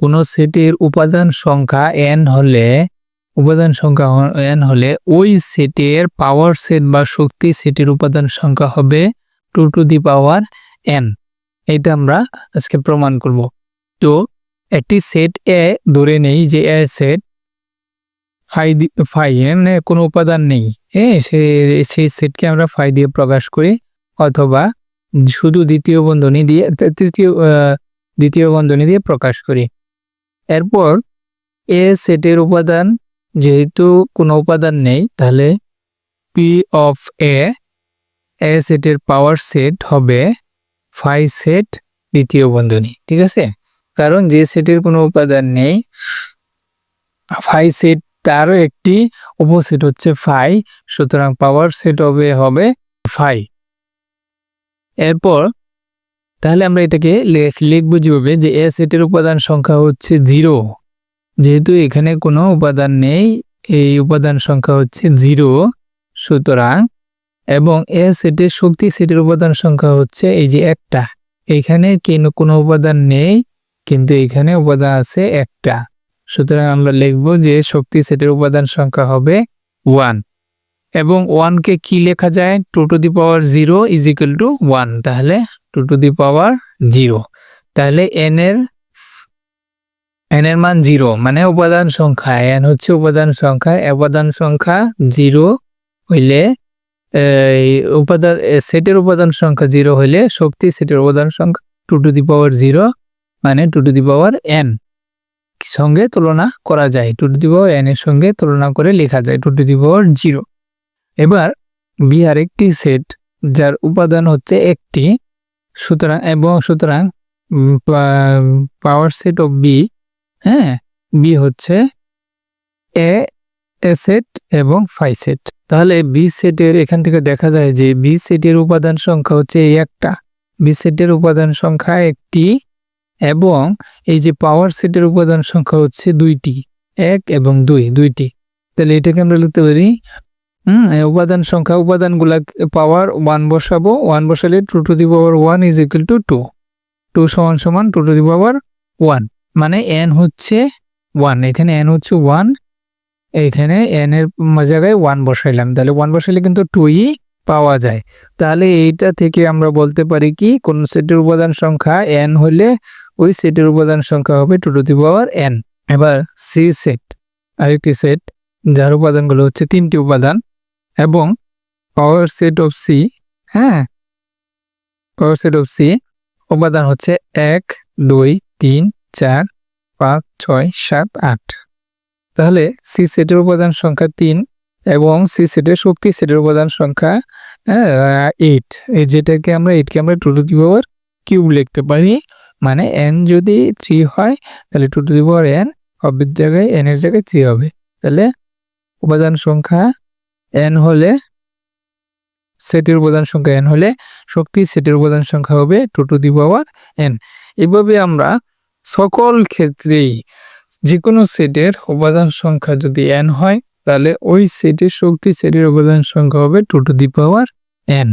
কোনো সেটের উপাদান সংখ্যা এন হলে, উপাদান সংখ্যা এন হলে ওই সেটের পাওয়ার সেট বা শক্তি সেটের উপাদান সংখ্যা হবে two to the power N এটা আমরা আজকে প্রমাণ করব। তো একটি সেট এ ধরে নেই যে A set phi phi N কোনো উপাদান নেই। হ্যাঁ সেই সেটকে আমরা ফাই দিয়ে প্রকাশ করি অথবা শুধু দ্বিতীয় বন্ধনী দিয়ে তৃতীয় দ্বিতীয় বন্ধনী দিয়ে প্রকাশ করি। এরপর এ সেটের উপাদান যেহেতু কোনো উপাদান নেই, তাহলে পি অফ এ এ সেটের পাওয়ার সেট হবে ফাই সেট দ্বিতীয় বন্ধনী, ঠিক আছে? কারণ যে সেটের কোনো উপাদান নেই ফাই সেট তারও একটি উপসেট হচ্ছে ফাই সুতরাং পাওয়ার সেট হবে হবে ফাই এরপর তাহলে আমরা এটাকে লিখব যেভাবে যে এ সেটের উপাদান সংখ্যা হচ্ছে জিরো যেহেতু এখানে কোনো উপাদান নেই, এই উপাদান সংখ্যা হচ্ছে জিরো সুতরাং, এবং এ সেটের শক্তি সেটের উপাদান সংখ্যা হচ্ছে এই যে একটা। এখানে কেন কোনো উপাদান নেই, কিন্তু এখানে উপাদান আছে একটা। সুতরাং আমরা লিখব যে শক্তি সেটের উপাদান সংখ্যা হবে ওয়ান এবং ওয়ানকে কি লেখা যায়? Two to the power zero is to one তাহলে two to the power zero. তাহলে এন এর এন এর মান জিরো মানে উপাদান সংখ্যা। এন হচ্ছে উপাদান সংখ্যা উপাদান সংখ্যা জিরো হইলে উপাদান, সেটের উপাদান সংখ্যা জিরো হইলে শক্তি সেটের উপাদান সংখ্যা two to the power zero মানে two to the power n সঙ্গে তুলনা করা যায়, two to the power n এর সঙ্গে তুলনা করে লেখা যায়, two to the power zero. এবার বি আর একটি সেট, যার উপাদান হচ্ছে একটি সুতরাং, এবং সুতরাং পাওয়ার সেট অফ বি হ্যাঁ? বি হচ্ছে এ এ সেট এবং ফাই সেট তাহলে বি সেটের এখান থেকে দেখা যায় যে বি সেটের উপাদান সংখ্যা হচ্ছে এই একটা। বি সেটের উপাদান সংখ্যা একটি, এবং এই যে পাওয়ার সেটের উপাদান সংখ্যা হচ্ছে দুইটি, এক এবং দুই, দুইটি। তাহলে এটাকে আমরা লিখতে পারি হুম উপাদান সংখ্যা, উপাদানগুলা পাওয়ার ওয়ান বসাবো। ওয়ান বসালে two to the power one is equal to two two সমান সমান two to the power one মানে এন হচ্ছে ওয়ান এখানে এন হচ্ছে ওয়ান এখানে এন এর জায়গায় ওয়ান বসাইলাম। তাহলে ওয়ান বসাইলে কিন্তু টুই পাওয়া যায়। তাহলে এইটা থেকে আমরা বলতে পারি কি, কোন সেটের উপাদান সংখ্যা এন হলে ওই সেটের উপাদান সংখ্যা হবে two to the power N এবার সি সেট আরেকটি সেট যার উপাদানগুলো হচ্ছে তিনটি উপাদান। এবং পাওয়ার সেট অফ সি হ্যাঁ? পাওয়ার সেট অফ সি উপাদান হচ্ছে এক, দুই, তিন, চার, পাঁচ, ছয়, সাত, আট। তাহলে সি সেটের উপাদান সংখ্যা তিন এবং সি সেটের শক্তি সেটের উপাদান সংখ্যা এইট এই যেটাকে আমরা এইটকে আমরা two to the power cube লিখতে পারি। মানে এন যদি থ্রি হয়, তাহলে two to the power N হবের জায়গায় এন এর জায়গায় থ্রি হবে। তাহলে উপাদান সংখ্যা এন হলে সেটের উপাদান সংখ্যা এন হলে শক্তি সেটের উপাদান সংখ্যা হবে two to the power N এভাবে আমরা সকল ক্ষেত্রেই যে কোনো সেটের উপাদান সংখ্যা যদি এন হয়, তাহলে ওই সেটের শক্তি সেটের উপাদান সংখ্যা হবে two to the power N